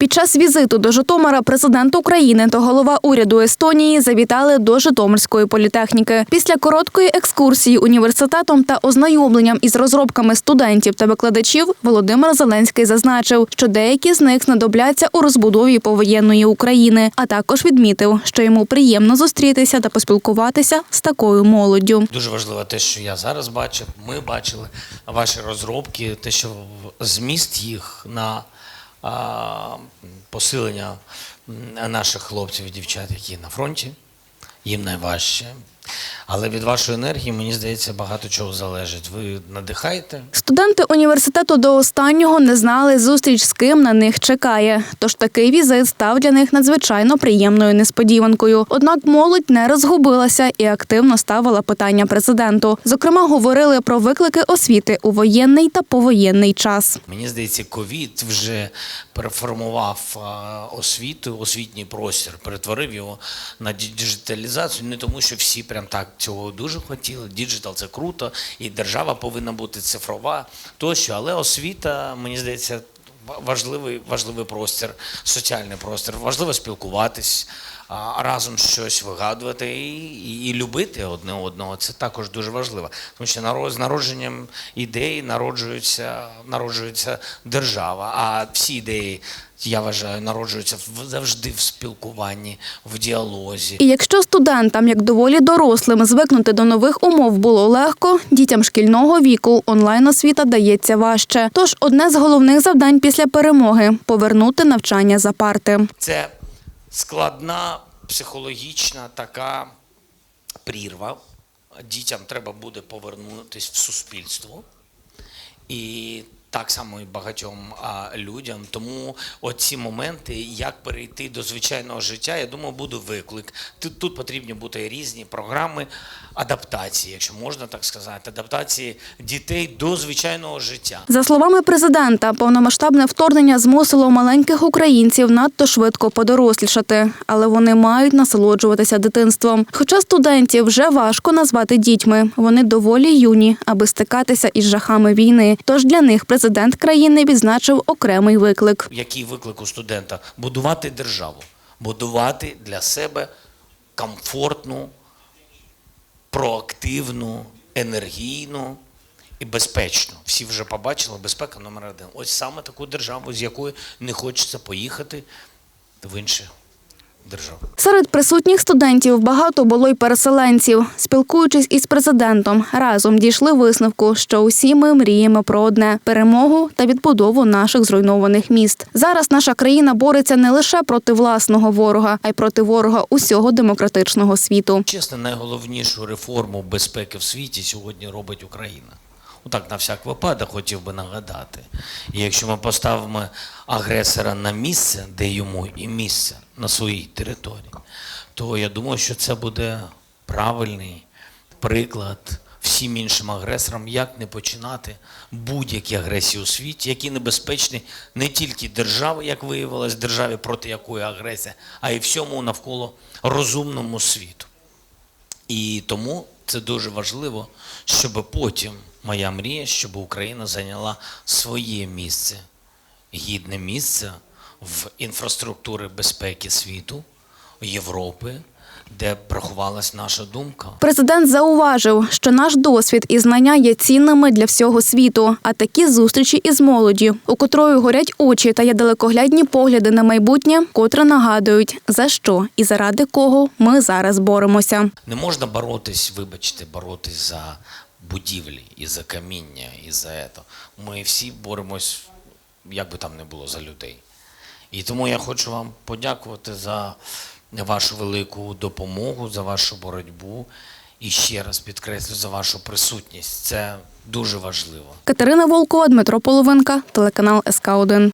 Під час візиту до Житомира президент України та голова уряду Естонії завітали до Житомирської політехніки. Після короткої екскурсії університетом та ознайомленням із розробками студентів та викладачів Володимир Зеленський зазначив, що деякі з них знадобляться у розбудові повоєнної України, а також відмітив, що йому приємно зустрітися та поспілкуватися з такою молоддю. Дуже важливо те, що я зараз бачив, ми бачили ваші розробки, те, що зміст їх на посилення наших хлопців і дівчат, які на фронті, їм найважче. Але від вашої енергії, мені здається, багато чого залежить. Ви надихаєте, Студенти університету до останнього не знали зустріч з ким на них чекає. Тож такий візит став для них надзвичайно приємною несподіванкою. Однак молодь не розгубилася і активно ставила питання президенту. Зокрема, говорили про виклики освіти у воєнний та повоєнний час. Мені здається, ковід вже переформував освіту, освітній простір, перетворив його на діджиталізацію. Не тому, що всі прям так цього дуже хотіли. Діджитал це круто, і держава повинна бути цифрова тощо. Але освіта, мені здається, важливий, важливий простір, соціальний простір. Важливо спілкуватись. Разом щось вигадувати і, і, і любити одне одного це також дуже важливо. Тому що з народженням ідей народжується, народжується держава. А всі ідеї, я вважаю, народжуються завжди в спілкуванні, в діалозі. І якщо студентам, як доволі дорослим, звикнути до нових умов було легко, дітям шкільного віку онлайн-освіта дається важче. Тож одне з головних завдань після перемоги повернути навчання за парти. Це складна психологічна така прірва. Дітям треба буде повернутися в суспільство. І так само і багатьом а, людям. Тому оці моменти, як перейти до звичайного життя, я думаю, буде виклик. Тут, тут потрібні бути різні програми адаптації, якщо можна так сказати, адаптації дітей до звичайного життя. За словами президента, повномасштабне вторгнення змусило маленьких українців надто швидко подорослішати, але вони мають насолоджуватися дитинством. Хоча студентів вже важко назвати дітьми, вони доволі юні, аби стикатися із жахами війни. Тож для них президент країни відзначив окремий виклик. Який виклик у студента? Будувати державу, будувати для себе комфортну, проактивну, енергійну і безпечну. Всі вже побачили безпека номер один. Ось саме таку державу, з якої не хочеться поїхати в інші держави. Серед присутніх студентів багато було й переселенців. Спілкуючись із президентом, разом дійшли висновку, що усі ми мріємо про одне перемогу та відбудову наших зруйнованих міст. Зараз наша країна бореться не лише проти власного ворога, а й проти ворога усього демократичного світу. Чесно, найголовнішу реформу безпеки в світі сьогодні робить Україна. Отак, на всяк випадок хотів би нагадати. І якщо ми поставимо агресора на місце, де йому і місце на своїй території, то я думаю, що це буде правильний приклад всім іншим агресорам, як не починати будь-які агресії у світі, які небезпечні не тільки держави, як виявилось, державі, проти якої агресія, а й всьому навколо розумному світу. І тому це дуже важливо, щоб потім моя мрія, щоб Україна зайняла своє місце, гідне місце в інфраструктури безпеки світу, Європи, де б наша думка. Президент зауважив, що наш досвід і знання є цінними для всього світу. А такі зустрічі із молоді, у котрої горять очі та є далекоглядні погляди на майбутнє, котре нагадують, за що і заради кого ми зараз боремося. Не можна боротись, вибачте, боротись за будівлі і за каміння, і за це. Ми всі боремось, як би там не було, за людей. І тому я хочу вам подякувати за вашу велику допомогу, за вашу боротьбу. І ще раз підкреслю за вашу присутність. Це дуже важливо. Катерина Волкова, Дмитро Половинка, телеканал СК 1